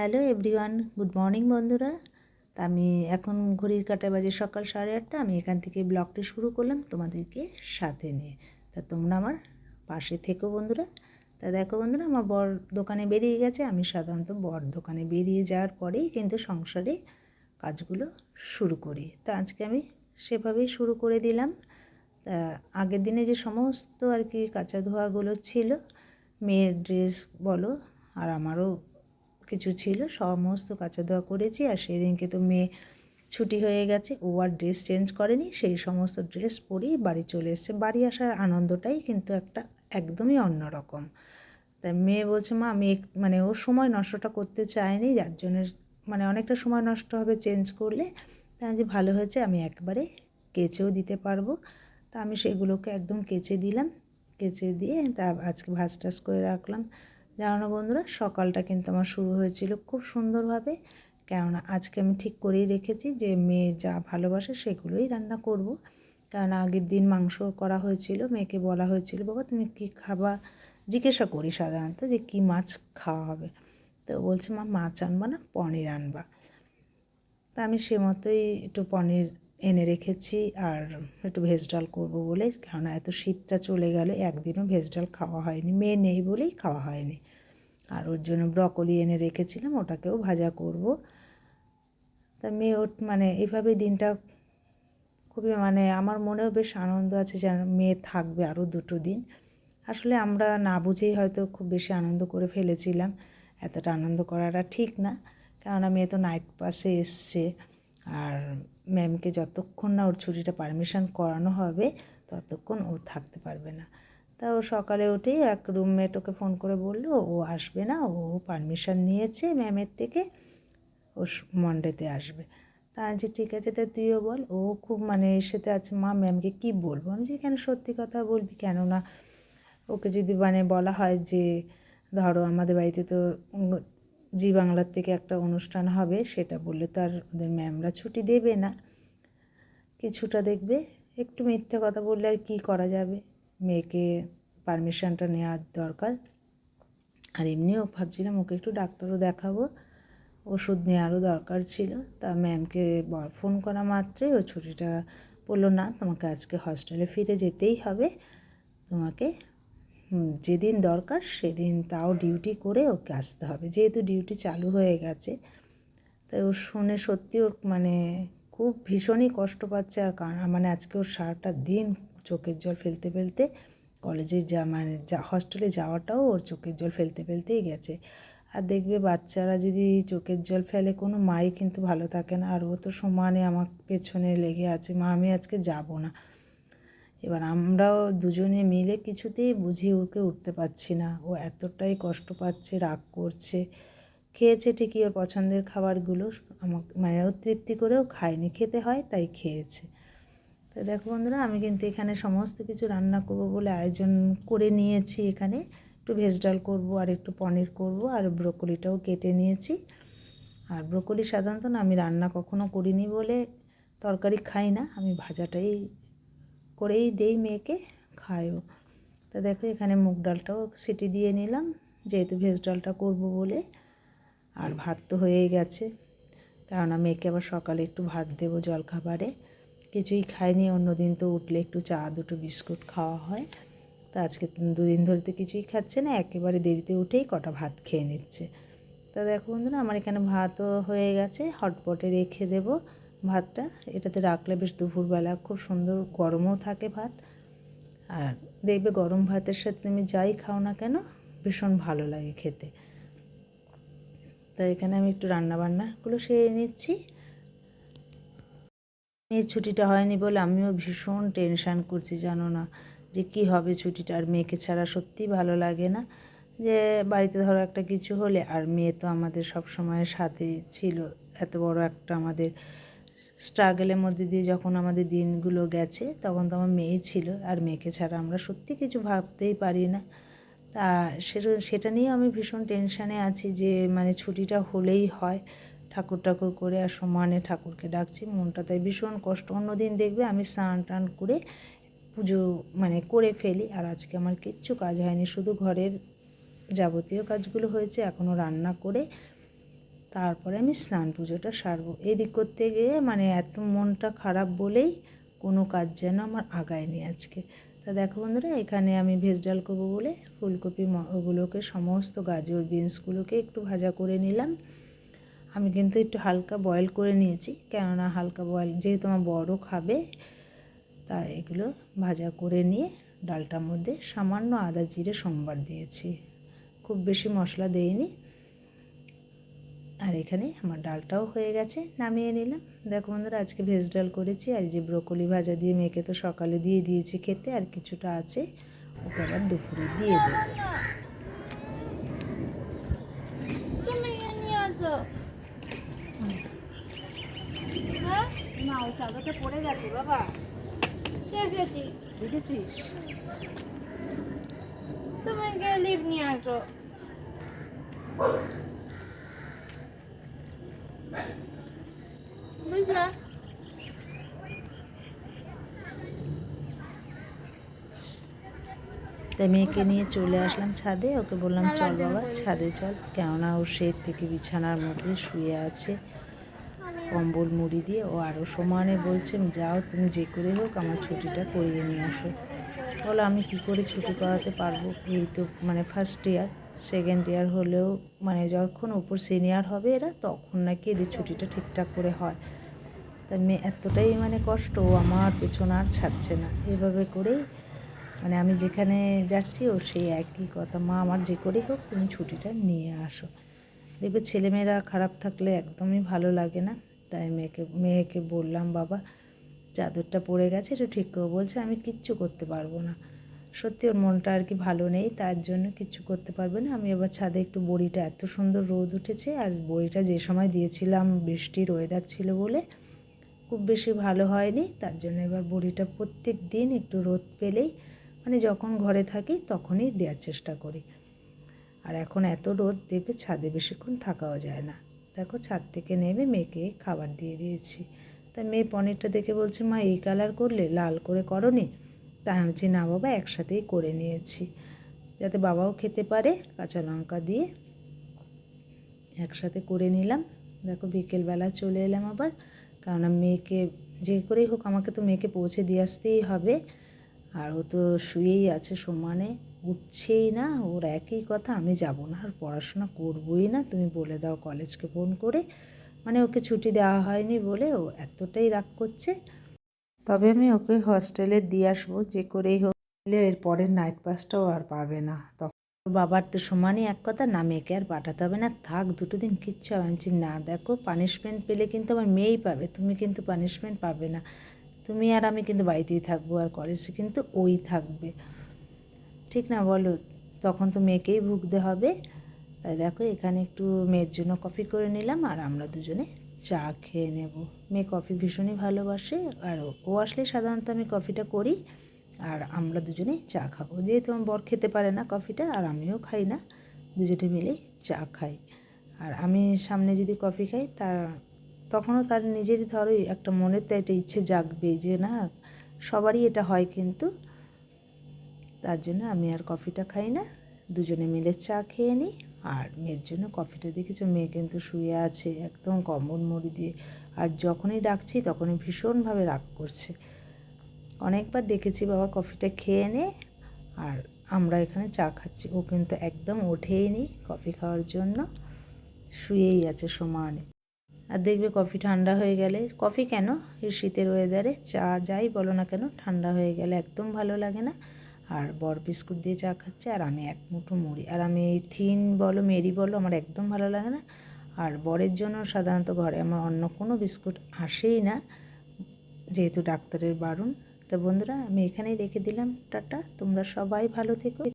Hello everyone, good morning বন্ধুরা। তা আমি এখন ঘড়ির কাটা বাজে সকাল সাড়ে আটটা, আমি এখান থেকে ব্লগটি শুরু করলাম তোমাদেরকে সাথে নিয়ে। তা তোমরা আমার পাশে থেকো বন্ধুরা। তা দেখো বন্ধুরা, আমার বর দোকানে বেরিয়ে গেছে। আমি সাধারণত বর দোকানে বেরিয়ে যাওয়ার পরেই কিন্তু সংসারে কাজগুলো শুরু করি। তা আজকে আমি সেভাবেই শুরু করে দিলাম। তা আগের দিনে যে সমস্ত আর কি কাঁচা ধোয়াগুলো ছিল, মেয়ের ড্রেস বলো আর আমারও কিছু ছিল, সমস্ত কাঁচা ধোয়া করেছি আর সেদিনকে তো মেয়ে ছুটি হয়ে গেছে, ও আর ড্রেস চেঞ্জ করেনি, সেই সমস্ত ড্রেস পরেই বাড়ি চলে এসছে। বাড়ি আসার আনন্দটাই কিন্তু একটা একদমই অন্যরকম তাই মেয়ে বলছে, মা, আমি মানে ও সময় নষ্টটা করতে চায়নি, যার জন্য মানে অনেকটা সময় নষ্ট হবে চেঞ্জ করলে। তা আমি যে ভালো হয়েছে, আমি একবারে কেচেও দিতে পারব। তা আমি সেগুলোকে একদম কেচে দিলাম, কেচে দিয়ে তা আজকে ভাজ টাজ করে রাখলাম। জানো না বন্ধুরা, সকালটা কিন্তু আমার শুরু হয়েছিল খুব সুন্দরভাবে। কেননা আজকে আমি ঠিক করেই রেখেছি যে মেয়ে যা ভালোবাসে সেগুলোই রান্না করব। কারণ আগের দিন মাংস করা হয়েছিল, মেয়েকে বলা হয়েছিল, বাবা, তুমি কি খাবা? জিজ্ঞাসা করি সাধারণত যে কি মাছ খাওয়া হবে। তো বলছে, মা, মাছ আনবা না, পনির আনবা। তা আমি সে মতোই একটু পনির এনে রেখেছি আর একটু ভেজ ডাল করব বলে, কেননা এত শীতটা চলে গেল, একদিনও ভেজ ডাল খাওয়া হয়নি, মেয়ে নেই বলেই খাওয়া হয়নি। আর ওর জন্য ব্রকলি এনে রেখেছিলাম, ওটাকেও ভাজা করব। তা মেয়ে ওর মানে এইভাবে দিনটা খুবই মানে আমার মনেও বেশ আনন্দ আছে যে মেয়ে থাকবে আরও দুটো দিন। আসলে আমরা না বুঝেই হয়তো খুব বেশি আনন্দ করে ফেলেছিলাম, এতটা আনন্দ করাটা ঠিক না। কেননা মেয়ে তো নাইট পাসে এসছে, আর ম্যামকে যতক্ষণ না ওর ছুটিটা পারমিশন করানো হবে, ততক্ষণ ও থাকতে পারবে না। তা ও সকালে উঠেই এক রুমমেট ওকে ফোন করে বলল, ও আসবে না, ও পারমিশন নিয়েছে ম্যামের থেকে, ও মন্ডেতে আসবে। তা আমি ঠিক আছে, তা তুইও বল। ও খুব মানে এসেতে আছে, মা ম্যামকে কী বলব? আমি যে কেন সত্যি কথা বলবি কেননা ওকে যদি মানে বলা হয় যে, ধরো আমাদের বাড়িতে তো জি বাংলার থেকে একটা অনুষ্ঠান হবে, সেটা বললে তো আর ওদের ম্যামরা ছুটি দেবে না। কিছুটা দেখবে, একটু মিথ্যে কথা বললে আর কী করা যাবে? মেয়েকে পারমিশনটা নেওয়ার দরকার। আর এমনিও ভাবছিলাম ওকে একটু ডাক্তারও দেখাবো। ওষুধ নেওয়ারও দরকার ছিল। তা ম্যামকে ফোন করা মাত্রই ও ছুটিটা বলল, না, তোমাকে আজকে হস্টেলে ফিরে যেতেই হবে। তোমাকে যেদিন দরকার সেদিন তাও ডিউটি করে ওকে আসতে হবে। যেহেতু ডিউটি চালু হয়ে গেছে তাই ও শুনে সত্যি ওর মানে খুব ভীষণই কষ্ট পাচ্ছে। আর মানে আজকে ওর সারাটা দিন চোখের জল ফেলতে ফেলতে কলেজে যা মানে যা হস্টেলে যাওয়াটাও ওর চোখের জল ফেলতে ফেলতেই গেছে। আর দেখবে বাচ্চারা যদি চোখের জল ফেলে, কোনো মাই কিন্তু ভালো থাকে না। আর ও তো সমানে আমার পেছনে লেগে আছে, মা, আমি আজকে যাব না। এবার আমরাও দুজনে মিলে কিছুতেই বুঝিয়ে ওকে উঠতে পারছি না। ও এতটাই কষ্ট পাচ্ছে, রাগ করছে। খেয়েছে ঠিকই ওর পছন্দের খাবারগুলো, আমাকে মানে তৃপ্তি করেও খায়নি। খেতে হয়, তাই খেয়েছে। তো দেখো বন্ধুরা, আমি কিন্তু এখানে সমস্ত কিছু রান্না করব বলে আয়োজন করে নিয়েছি এখানে। একটু ভেজ ডাল করব আর একটু পনির করব আর ব্রোকলিটাও কেটে নিয়েছি। আর ব্রোকলি সাধারণত না আমি রান্না কখনো করিনি বলে তরকারি খাই না, আমি ভাজাটাই করেই দেই মেয়েকে, খায়ও। তা দেখো এখানে মুগ ডালটাও সিটি দিয়ে নিলাম, যেহেতু ভেজ ডালটা করব বলে। আর ভাত তো হয়েই গেছে, কেননা মেয়েকে আবার সকালে একটু ভাত দেবো জলখাবারে। কিছুই খাইনি, অন্যদিন তো উঠলে একটু চা, দুটো বিস্কুট খাওয়া হয়। তা আজকে দুদিন ধরে তো কিছুই খাচ্ছে না, একেবারে দেরিতে উঠেই কটা ভাত খেয়ে নিচ্ছে। তা দেখো বন্ধুরা, আমার এখানে ভাতও হয়ে গেছে, হটপটে রেখে দেব ভাতটা। এটাতে রাখলে বেশ দুপুরবেলা খুব সুন্দর গরমও থাকে ভাত। আর দেখবে গরম ভাতের সাথে তুমি যাই খাও না কেন, ভীষণ ভালো লাগে খেতে। তো এখানে আমি একটু রান্নাবান্নাগুলো সেরে নিচ্ছি। মেয়ের ছুটিটা হয়নি বলে আমিও ভীষণ টেনশান করছি, জানো না। যে কি হবে ছুটিটা? আর মেয়েকে ছাড়া সত্যিই ভালো লাগে না। যে বাড়িতে ধরো একটা কিছু হলে, আর মেয়ে তো আমাদের সব সময় সাথে ছিল। এত বড় একটা আমাদের স্ট্রাগলের মধ্যে দিয়ে যখন আমাদের দিনগুলো গেছে, তখন তো আমার মেয়ে ছিল। আর মেয়েকে ছাড়া আমরা সত্যি কিছু ভাবতেই পারি না। তা সেটা নিয়ে আমি ভীষণ টেনশানে আছি যে মানে ছুটিটা হলেই হয়। ঠাকুর ঠাকুর করে আর সমানে ঠাকুরকে ডাকছি, মনটা তাই ভীষণ কষ্ট। অন্যদিন দেখবে আমি স্নান টান করে পুজো মানে করে ফেলি আর আজকে আমার কিচ্ছু কাজ হয়নি, শুধু ঘরের যাবতীয় কাজগুলো হয়েছে এখনও রান্না করে তারপরে আমি স্নান পুজোটা সারবো। এদিক করতে গিয়ে মানে এত মনটা খারাপ বলেই কোনো কাজ যেন আমার আগায়নি আজকে। তা দেখো বন্ধুরা, এখানে আমি ভেজ ডাল করব বলে, ফুলকপি ওগুলোকে সমস্ত গাজর বিনসগুলোকে একটু ভাজা করে নিলাম। আমি কিন্তু একটু হালকা বয়েল করে নিয়েছি। কেননা হালকা বয়েল যেহেতু আমার বড় খাবে তা এগুলো ভাজা করে নিয়ে ডালটার মধ্যে সামান্য আদা জিরে সম্বার দিয়েছি। খুব বেশি মশলা দেইনি। আর এখানে আমার ডালটাও হয়ে গেছে, নামিয়ে নিলাম। দেখো বন্ধুরা, আজকে ভেজ ডাল করেছি, আর যে ব্রোকলি ভাজা দিয়ে মেয়েকে তো সকালে দিয়ে দিয়েছি খেতে, আর কিছুটা আছে, ওকে আবার দুপুরে দিয়ে দেবো তুমি নিয়ে আসো হ্যাঁ না ওই চাদরটা পড়ে গেছে বাবা। দেখেছি। তুমি গিয়ে লিভ নিয়ে আসো বুঝলা? তাই মেয়েকে নিয়ে চলে আসলাম ছাদে ওকে বললাম চল বাবা ছাদে চল। কেননা ও শেড থেকে বিছানার মধ্যে শুয়ে আছে। কম্বল মুড়ি দিয়ে ও আরও সমানে বলছে যাও তুমি যে করে হোক আমার ছুটিটা করিয়ে নিয়ে আসো। বলো আমি কি করে ছুটি করাতে পারব? এই তো মানে ফার্স্ট ইয়ার সেকেন্ড ইয়ার হলেও মানে যখন ওপর সিনিয়র হবে এরা, তখন নাকি এদের ছুটিটা ঠিকঠাক করে হয়। তা মেয়ে এতটাই মানে কষ্ট আমার পেছন আর ছাড়ছে না। এভাবে করেই মানে আমি যেখানে যাচ্ছি, ও সেই একই কথা, মা, আমার যে করেই হোক তুমি ছুটিটা নিয়ে আসো। দেখবে ছেলেমেয়েরা খারাপ থাকলে একদমই ভালো লাগে না। তাই মেয়েকে মেয়েকে বললাম, বাবা, চাদরটা পড়ে গেছে, একটু ঠিক করে বলছে, আমি কিচ্ছু করতে পারব না। সত্যি ওর মনটা আর কি ভালো নেই, তার জন্য কিচ্ছু করতে পারবে না। আমি এবার ছাদে একটু বড়িটা, এত সুন্দর রোদ উঠেছে, আর বড়িটা যে সময় দিয়েছিলাম, বৃষ্টির ওয়েদার ছিল বলে খুব বেশি ভালো হয়নি। তার জন্য এবার বড়িটা প্রত্যেক দিন একটু রোদ পেলেই মানে যখন ঘরে থাকি তখনই দেওয়ার চেষ্টা করি। আর এখন এত রোদ দেবে ছাদে বেশিক্ষণ থাকাও যায় না। দেখো ছাদ থেকে নেমে মেয়েকে খাবার দিয়ে দিয়েছি। তা মেয়ে পনিরটা দেখে বলছে, মা, এই কালার করলে লাল করে করনি? তাই আমি না বাবা, একসাথেই করে নিয়েছি। যাতে বাবাও খেতে পারে, কাঁচা লঙ্কা দিয়ে একসাথে করে নিলাম। দেখো বিকেলবেলা চলে এলাম আবার। কারণ মেয়েকে, যে করেই হোক, আমাকে তো মেয়েকে পৌঁছে দিয়ে আসতেই হবে। আর ও তো শুয়েই আছে সমানে, উঠছেই না, ওর একই কথা, আমি যাব না, আর পড়াশোনা করবই না, তুমি বলে দাও কলেজকে ফোন করে। মানে ওকে ছুটি দেওয়া হয়নি বলে ও এতটাই রাগ করছে। তবে আমি ওকে হস্টেলে দিয়ে আসব, যে করেই হোক এর পরের নাইট পাসটাও আর পাবে না। তখন বাবার তো সমানই এক কথা, না মেয়েকে আর পাঠাতে হবে না, থাক, দুটো দিন কিচ্ছু হবে না। দেখো পানিশমেন্ট পেলে কিন্তু আমার মেয়েই পাবে, তুমি কিন্তু পানিশমেন্ট পাবে না। তুমি আর আমি কিন্তু বাড়িতেই থাকব আর কলেজে কিন্তু ওই থাকবে। ঠিক না বলো? তখন তো মেয়েকেই ভুগতে হবে। তাই দেখো, এখানে একটু মেয়ের জন্য কফি করে নিলাম আর আমরা দুজনে চা খেয়ে নেব। মেয়ে কফি ভীষণই ভালোবাসে আর ও- আসলে সাধারণত আমি কফিটা করি আর আমরা দুজনেই চা খাব। যেহেতু আমার বর খেতে পারে না কফিটা আর আমিও খাই না, দুজনে মিলেই চা খাই। আর আমি সামনে যদি কফি খাই তা তখনও তার নিজেরই ধরো একটা মনের তো একটা ইচ্ছে জাগবে যে না, সবারই এটা হয় কিন্তু। তার জন্য আমি আর কফিটা খাই না। দুজনে মিলে চা খেয়ে নিই। আর মেয়ের জন্য কফিটা দেখেছ? মেয়ে কিন্তু শুয়ে আছে একদম কম্বল মুড়ি দিয়ে। আর যখনই ডাকছি তখনই ভীষণভাবে রাগ করছে। অনেকবার ডেকেছি বাবা কফিটা খেয়ে নে। আর আমরা এখানে চা খাচ্ছি। ও কিন্তু একদম ওঠেই নি কফি খাওয়ার জন্য। শুয়েই আছে সমানে। আর দেখবে কফি ঠান্ডা হয়ে গেলে, কফি কেন? এই শীতের ওয়েদারে চা যাই বলো না কেন, ঠান্ডা হয়ে গেলে একদম ভালো লাগে না। আর বর বিস্কুট দিয়ে চা খাচ্ছে আর আমি এক মুঠো মুড়ি। আর আমি এই থিন বলো, মেরি বলো, আমার একদম ভালো লাগে না। আর বরের জন্য সাধারণত ঘরে আমার অন্য কোনো বিস্কুট আসেই না, যেহেতু ডাক্তারের বারণ। তো বন্ধুরা, আমি এখানেই রেখে দিলাম। টাটা, তোমরা সবাই ভালো থেকো।